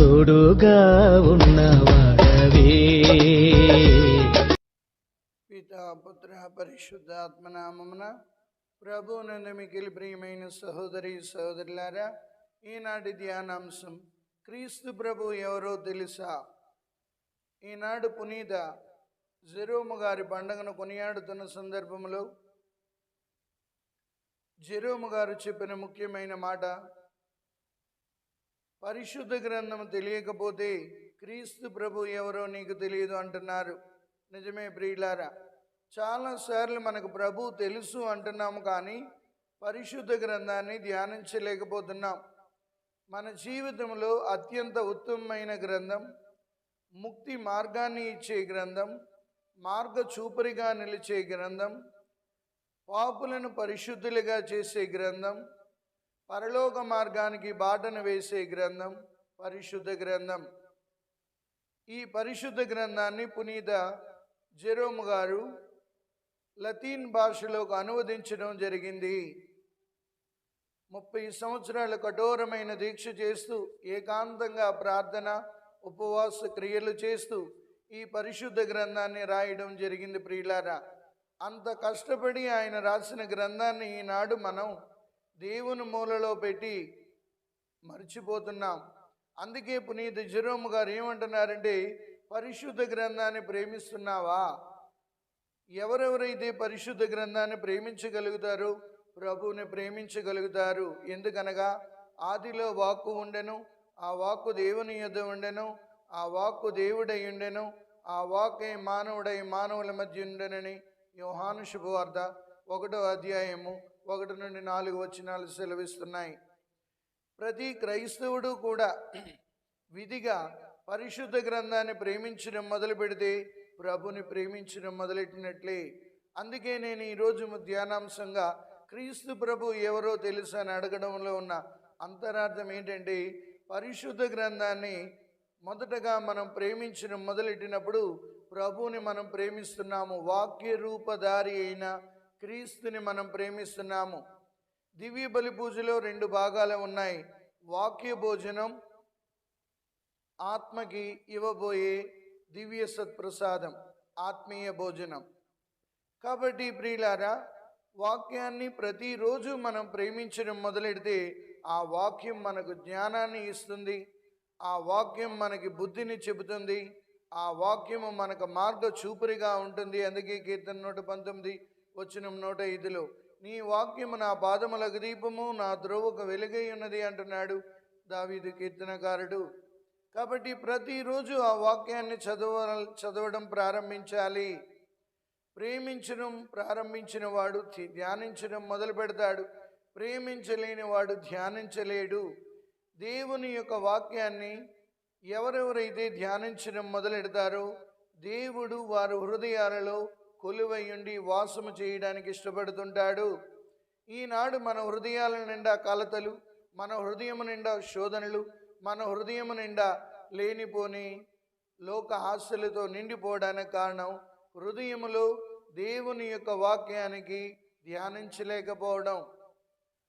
తోడుగా ఉన్నవాడవే. పితాపుత్ర పుత్ర పరిశుద్ధాత్మ నామమున ప్రభునందు మిగిలి ప్రియమైన సహోదరి సహోదరులారా ఈనాటి ధ్యానాంశం క్రీస్తు ప్రభు ఎవరో తెలుసా? ఈనాడు పునీత జెరోము గారి పండగను కొనియాడుతున్న సందర్భంలో జెరోము గారు చెప్పిన ముఖ్యమైన మాట పరిశుద్ధ గ్రంథం తెలియకపోతే క్రీస్తు ప్రభు ఎవరో నీకు తెలియదు అంటున్నారు. నిజమే ప్రియులారా చాలాసార్లు మనకు ప్రభు తెలుసు అంటున్నాము కానీ పరిశుద్ధ గ్రంథాన్ని ధ్యానించలేకపోతున్నాం. మన జీవితంలో అత్యంత ఉత్తమమైన గ్రంథం ముక్తి మార్గాన్ని ఇచ్చే గ్రంథం మార్గ చూపరిగా నిలిచే గ్రంథం పాపులను పరిశుద్ధులుగా చేసే గ్రంథం పరలోక మార్గానికి బాటను వేసే గ్రంథం పరిశుద్ధ గ్రంథం. ఈ పరిశుద్ధ గ్రంథాన్ని పునీత జెరోమ్ గారు లతీన్ భాషలోకి అనువదించడం జరిగింది. ముప్పై సంవత్సరాల కఠోరమైన దీక్ష చేస్తూ ఏకాంతంగా ప్రార్థన ఉపవాస క్రియలు చేస్తూ ఈ పరిశుద్ధ గ్రంథాన్ని రాయడం జరిగింది ప్రియులారా. అంత కష్టపడి ఆయన రాసిన గ్రంథాన్ని ఈనాడు మనం దేవుని మూలలో పెట్టి మర్చిపోతున్నాం. అందుకే పునీత జెరోమ్ గారు ఏమంటున్నారంటే పరిశుద్ధ గ్రంథాన్ని ప్రేమిస్తున్నావా? ఎవరెవరైతే పరిశుద్ధ గ్రంథాన్ని ప్రేమించగలుగుతారో ప్రభువుని ప్రేమించగలుగుతారు. ఎందుకనగా ఆదిలో వాక్కు ఉండెను ఆ వాక్కు దేవుని యొద్ద ఉండెను ఆ వాక్కు దేవుడై ఉండెను ఆ వాక్కే మానవుడై మానవుల మధ్య ఉండెనని యోహాను శుభవార్త ఒకటో అధ్యాయము ఒకటి నుండి నాలుగు వచనాలు సెలవిస్తున్నాయి. ప్రతి క్రైస్తవుడు కూడా విధిగా పరిశుద్ధ గ్రంథాన్ని ప్రేమించడం మొదలు పెడితే ప్రభుని ప్రేమించడం మొదలెట్టినట్లే. అందుకే నేను ఈరోజు ధ్యానాంశంగా క్రీస్తు ప్రభు ఎవరో తెలుసు అని అడగడంలో ఉన్న అంతరార్థం ఏంటంటే పరిశుద్ధ గ్రంథాన్ని మొదటగా మనం ప్రేమించడం మొదలెట్టినప్పుడు ప్రభువుని మనం ప్రేమిస్తున్నాము. వాక్య రూపధారి అయిన క్రీస్తుని మనం ప్రేమిస్తున్నాము. దివ్య బలి పూజలో రెండు భాగాలు ఉన్నాయి. వాక్య భోజనం ఆత్మకి ఇవ్వబోయే దివ్య సత్ప్రసాదం ఆత్మీయ భోజనం. కాబట్టి ప్రియులారా వాక్యాన్ని ప్రతిరోజు మనం ప్రేమించడం మొదలెడితే ఆ వాక్యం మనకు జ్ఞానాన్ని ఇస్తుంది. ఆ వాక్యం మనకి బుద్ధిని చెబుతుంది. ఆ వాక్యము మనకు మార్గ చూపురిగా ఉంటుంది. అందుకే కీర్తన నూట పంతొమ్మిది వచ్చిన నూట ఐదులో నీ వాక్యము నా పాదములకు దీపము నా ద్రోవకు వెలుగై ఉన్నది అంటున్నాడు దావీదు కీర్తనకారుడు. కాబట్టి ప్రతిరోజు ఆ వాక్యాన్ని చదవ చదవడం ప్రారంభించాలి. ప్రేమించడం ప్రారంభించిన వాడు ధ్యానించడం మొదలు పెడతాడు. ప్రేమించలేని వాడు ధ్యానించలేడు. దేవుని యొక్క వాక్యాన్ని ఎవరెవరైతే ధ్యానించడం మొదలెడతారో దేవుడు వారి హృదయాలలో కొలువయుండి వాసము చేయడానికి ఇష్టపడుతుంటాడు. ఈనాడు మన హృదయాల నిండా కలతలు మన హృదయం నిండా శోధనలు మన హృదయం నిండా లేనిపోని లోక ఆశలతో నిండిపోవడానికి కారణం హృదయములో దేవుని యొక్క వాక్యానికి ధ్యానించలేకపోవడం.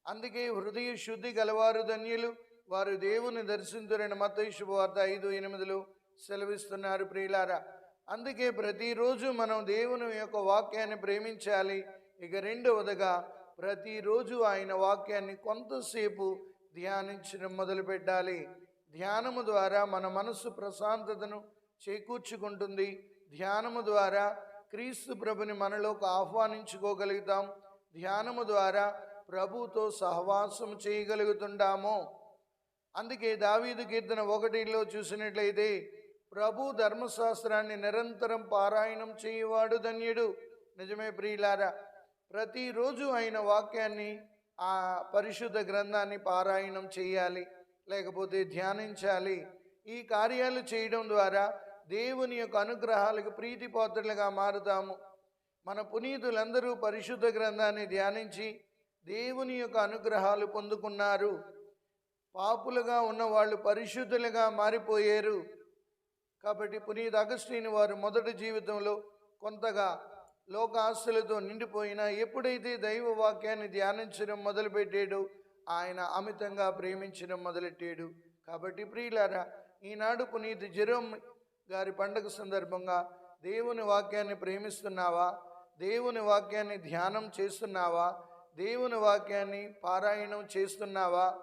అందుకే హృదయ శుద్ధి గలవారు ధన్యులు వారు దేవుని దర్శించురని మత వార్త ఐదు ఎనిమిదిలో సెలవిస్తున్నారు ప్రియులారా. అందుకే ప్రతిరోజు మనం దేవుని యొక్క వాక్యాన్ని ప్రేమించాలి. ఇక రెండవదిగా ప్రతిరోజు ఆయన వాక్యాన్ని కొంతసేపు ధ్యానించడం మొదలు పెట్టాలి ధ్యానము ద్వారా మన మనస్సు ప్రశాంతతను చేకూర్చుకుంటుంది. ధ్యానము ద్వారా క్రీస్తు ప్రభుని మనలోకి ఆహ్వానించుకోగలుగుతాం. ధ్యానము ద్వారా ప్రభుతో సహవాసం చేయగలుగుతుంటాము. అందుకే దావీదు కీర్తన ఒకటిలో చూసినట్లయితే ప్రభు ధర్మశాస్త్రాన్ని నిరంతరం పారాయణం చేయవాడు ధన్యుడు. నిజమే ప్రియులారా ప్రతిరోజు ఆయన వాక్యాన్ని ఆ పరిశుద్ధ గ్రంథాన్ని పారాయణం చేయాలి లేకపోతే ధ్యానించాలి. ఈ కార్యాలు చేయడం ద్వారా దేవుని యొక్క అనుగ్రహాలకు ప్రీతిపాత్రులుగా మారుతాము. మన పునీతులందరూ పరిశుద్ధ గ్రంథాన్ని ధ్యానించి దేవుని యొక్క అనుగ్రహాలు పొందుకున్నారు. పాపులుగా ఉన్న వాళ్ళు పరిశుద్ధులుగా మారిపోయారు. కాబట్టి పునీత అగస్టీని వారు మొదటి జీవితంలో కొంతగా లోక ఆస్తులతో నిండిపోయినా ఎప్పుడైతే దైవ వాక్యాన్ని ధ్యానించడం మొదలుపెట్టాడు ఆయన అమితంగా ప్రేమించడం మొదలెట్టాడు. కాబట్టి ప్రియులారా ఈనాడు పునీత్ జెరోమ్ గారి పండుగ సందర్భంగా దేవుని వాక్యాన్ని ప్రేమిస్తున్నావా? దేవుని వాక్యాన్ని ధ్యానం చేస్తున్నావా? దేవుని వాక్యాన్ని పారాయణం చేస్తున్నావా?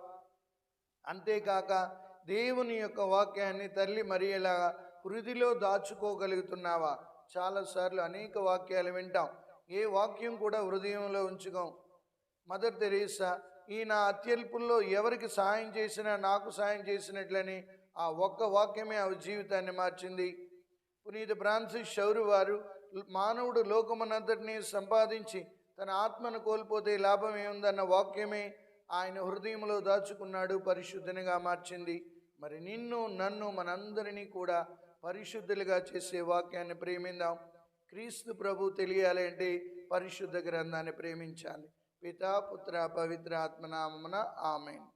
అంతేకాక దేవుని యొక్క వాక్యాన్ని తల్లి మరియలాగా హృదిలో దాచుకోగలుగుతున్నావా? చాలాసార్లు అనేక వాక్యాలు వింటాం. ఏ వాక్యం కూడా హృదయంలో ఉంచుకోం. మదర్ తెరీసా ఈ నా అత్యల్పుల్లో ఎవరికి సహాయం చేసినా నాకు సహాయం చేసినట్లని ఆ ఒక్క వాక్యమే ఆ జీవితాన్ని మార్చింది. పునీత ఫ్రాన్సిస్ షౌరు వారు మానవుడు లోకమనంతటినీ సంపాదించి తన ఆత్మను కోల్పోతే లాభం ఏముందన్న వాక్యమే ఆయన హృదయంలో దాచుకున్నాడు పరిశుద్ధునిగా మార్చింది. మరి నిన్ను నన్ను మనందరినీ కూడా పరిశుద్ధులుగా చేసే వాక్యాన్ని ప్రేమిందాం. క్రీస్తు ప్రభు తెలియాలంటే పరిశుద్ధ గ్రంథాన్ని ప్రేమించాలి. పితా పుత్ర పవిత్ర ఆత్మనామమున ఆమెన్.